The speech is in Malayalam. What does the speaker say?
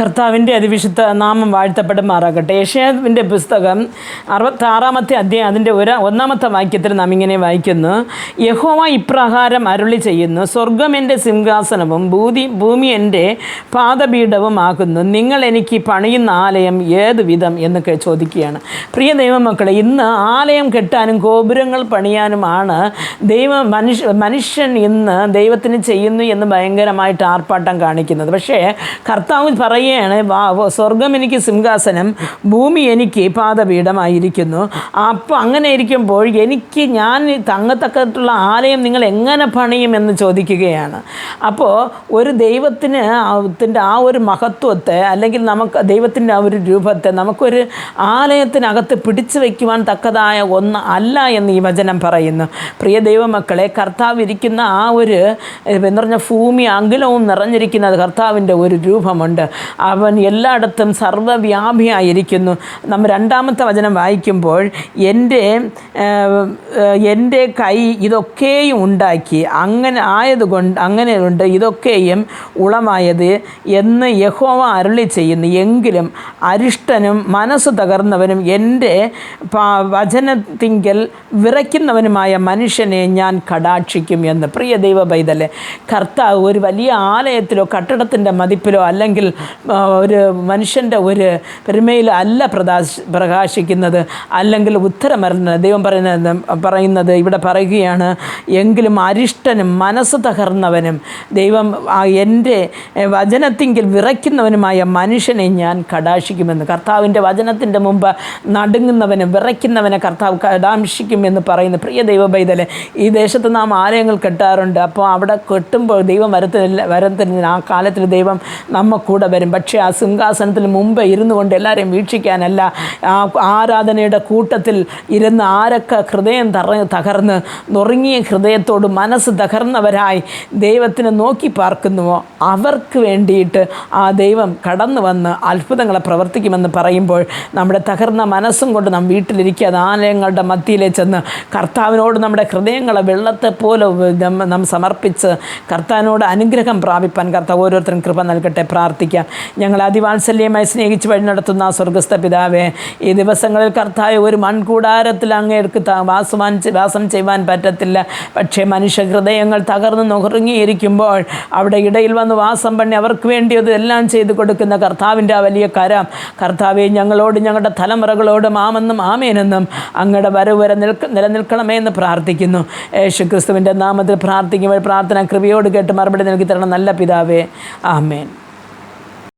കർത്താവിന്റെ അതിവിശുദ്ധ നാമം വാഴ്ത്തപ്പെടുമാറാകട്ടെ. ഏഷ്യാവിന്റെ പുസ്തകം അറുപത്താറാമത്തെ അധ്യായം അതിന്റെ ഒരു ഒന്നാമത്തെ വാക്യത്തിൽ നാം ഇങ്ങനെ വായിക്കുന്നു. യഹോവ ഇപ്രകാരം അരുളി ചെയ്യുന്നു. സ്വർഗം എന്റെ സിംഹാസനവും ഭൂതി ഭൂമി എന്റെ പാദപീഠവും ആകുന്നു. നിങ്ങൾ എനിക്ക് പണിയുന്ന ആലയം ഏത് വിധം എന്നൊക്കെ ചോദിക്കുകയാണ്. പ്രിയ ദൈവമക്കളെ ഇന്ന് ആലയം കെട്ടാനും ഗോപുരങ്ങൾ പണിയാനുമാണ് ദൈവ മനുഷ്യ മനുഷ്യൻ ഇന്ന് ദൈവത്തിന് ചെയ്യുന്നു എന്ന് ഭയങ്കരമായിട്ട് ആർപ്പാട്ടം കാണിക്കുന്നത്. പക്ഷേ കർത്താവ് പറയുകയാണ് "വാ- വ- സ്വർഗം എനിക്ക് സിംഹാസനം ഭൂമി എനിക്ക് പാദപീഠമായിരിക്കുന്നു. അപ്പോൾ അങ്ങനെ ഇരിക്കുമ്പോൾ എനിക്ക് ഞാൻ തങ്ങത്തക്കത്തുള്ള ആലയം നിങ്ങൾ എങ്ങനെ പണിയും? എന്ന് ചോദിക്കുകയാണ്. അപ്പോൾ ഒരു ദൈവത്തിന് ത്തിന്റെ ആ ഒരു മഹത്വത്തെ അല്ലെങ്കിൽ നമുക്ക് ദൈവത്തിന്റെ ആ ഒരു രൂപത്തെ നമുക്കൊരു ആലയത്തിനകത്ത് പിടിച്ചു വയ്ക്കുവാൻ തക്കതായ ഒന്ന് അല്ല എന്ന് ഈ വചനം പറയുന്നു. പ്രിയ ദൈവമക്കളെ കർത്താവ് ഇരിക്കുന്ന ആ ഒരു എന്ന് പറഞ്ഞ ഭൂമി അങ്കിലവും നിറഞ്ഞിരിക്കുന്ന കർത്താവിന്റെ ഒരു രൂപമുണ്ട്. അവൻ എല്ലായിടത്തും സർവവ്യാപിയായിരിക്കുന്നു നമ്മൾ രണ്ടാമത്തെ വചനം വായിക്കുമ്പോൾ എന്റെ എന്റെ കൈ ഇതൊക്കെയും ഉണ്ടാക്കി അങ്ങനെ ആയതുകൊണ്ട് അങ്ങനെ അങ്ങനെയുണ്ട് ഇതൊക്കെയും ഉളമായത് എന്ന് യഹോവ അരുളി ചെയ്യുന്നു. എങ്കിലും അരിഷ്ടനും മനസ്സ് തകർന്നവനും എന്റെ വചനത്തിങ്കൽ വിറയ്ക്കുന്നവനുമായ മനുഷ്യനെ ഞാൻ കടാക്ഷിക്കും എന്ന്. പ്രിയ ദൈവ പൈതലെ കർത്താവ് ഒരു വലിയ ആലയത്തിലോ കട്ടിടത്തിന്റെ മതിപ്പിലോ അല്ലെങ്കിൽ ഒരു മനുഷ്യന്റെ ഒരു പെരുമയിൽ അല്ല പ്രകാശ പ്രകാശിക്കുന്നത്. അല്ലെങ്കിൽ ഉത്തരമരുന്ന ദൈവം പറയുന്നത് പറയുന്നത് ഇവിടെ പറയുകയാണ് എങ്കിലും അരിഷ്ടനും മനസ്സ് തകർന്നവനും ദൈവം എന്റെ വചനത്തിങ്കിൽ വിറയ്ക്കുന്നവനുമായ മനുഷ്യനെ ഞാൻ കടാക്ഷിക്കുമെന്ന്. കർത്താവിന്റെ വചനത്തിന്റെ മുമ്പ് നടുങ്ങുന്നവന് വിറയ്ക്കുന്നവനെ കർത്താവ് കടാക്ഷിക്കുമെന്ന് പറയുന്നു പ്രിയ ദൈവ ഈ ദേശത്ത് നാം ആലയങ്ങൾ കെട്ടാറുണ്ട്. അപ്പോൾ അവിടെ കെട്ടുമ്പോൾ ദൈവം വരത്തില്ല വരത്തില്ല ആ കാലത്തിൽ ദൈവം നമ്മ കൂടെ വരും പക്ഷേ ആ സിംഹാസനത്തിന് മുമ്പ് ഇരുന്നു കൊണ്ട് എല്ലാവരെയും വീക്ഷിക്കാനല്ല ആ ആരാധനയുടെ കൂട്ടത്തിൽ ഇരുന്ന് ആരൊക്കെ ഹൃദയം തറ തകർന്ന് നുറുങ്ങിയ ഹൃദയത്തോട് മനസ്സ് തകർന്നവരായി ദൈവത്തിനെ നോക്കി പാർക്കുന്നുവോ? അവർക്ക് വേണ്ടിയിട്ട് ആ ദൈവം കടന്നു വന്ന് അത്ഭുതങ്ങളെ പ്രവർത്തിക്കുമെന്ന് പറയുമ്പോൾ നമ്മുടെ തകർന്ന മനസ്സും കൊണ്ട് നാം വീട്ടിലിരിക്കാതെ ആലയങ്ങളുടെ മത്തിയിലെ ചെന്ന് കർത്താവിനോട് നമ്മുടെ ഹൃദയങ്ങളെ വെള്ളത്തെ പോലെ നാം സമർപ്പിച്ച് കർത്താവിനോട് അനുഗ്രഹം പ്രാപിപ്പാൻ കർത്താവ് ഓരോരുത്തരും കൃപ നൽകട്ടെ പ്രാർത്ഥിക്കാം. ഞങ്ങൾ അതിവാത്സല്യമായി സ്നേഹിച്ച് വഴി നടത്തുന്ന സ്വർഗസ്ഥ പിതാവേ ഈ ദിവസങ്ങളിൽ കർത്താവ് ഒരു മൺകൂടാരത്തിൽ അങ്ങേർക്ക് വാസമാൻ വാസം ചെയ്യുവാൻ പറ്റത്തില്ല. പക്ഷേ മനുഷ്യ ഹൃദയങ്ങൾ തകർന്ന് നുറുങ്ങിയിരിക്കുമ്പോൾ അവിടെ ഇടയിൽ വന്ന് വാസം പണി അവർക്ക് വേണ്ടി അതെല്ലാം ചെയ്തു കൊടുക്കുന്ന കർത്താവിന്റെ ആ വലിയ കരം. കർത്താവെ ഞങ്ങളോട് ഞങ്ങളുടെ തലമുറകളോട് ആമെന്നും ആമേനെന്നും അങ്ങയുടെ വരവ് വരെ നിൽക്ക നിലനിൽക്കണമേ എന്ന് പ്രാർത്ഥിക്കുന്നു. യേശു ക്രിസ്തുവിന്റെ നാമത്തിൽ പ്രാർത്ഥിക്കുമ്പോൾ പ്രാർത്ഥന കൃപയോട് കേട്ട് മറുപടി നൽകി തരണം നല്ല പിതാവേ. ആമേൻ.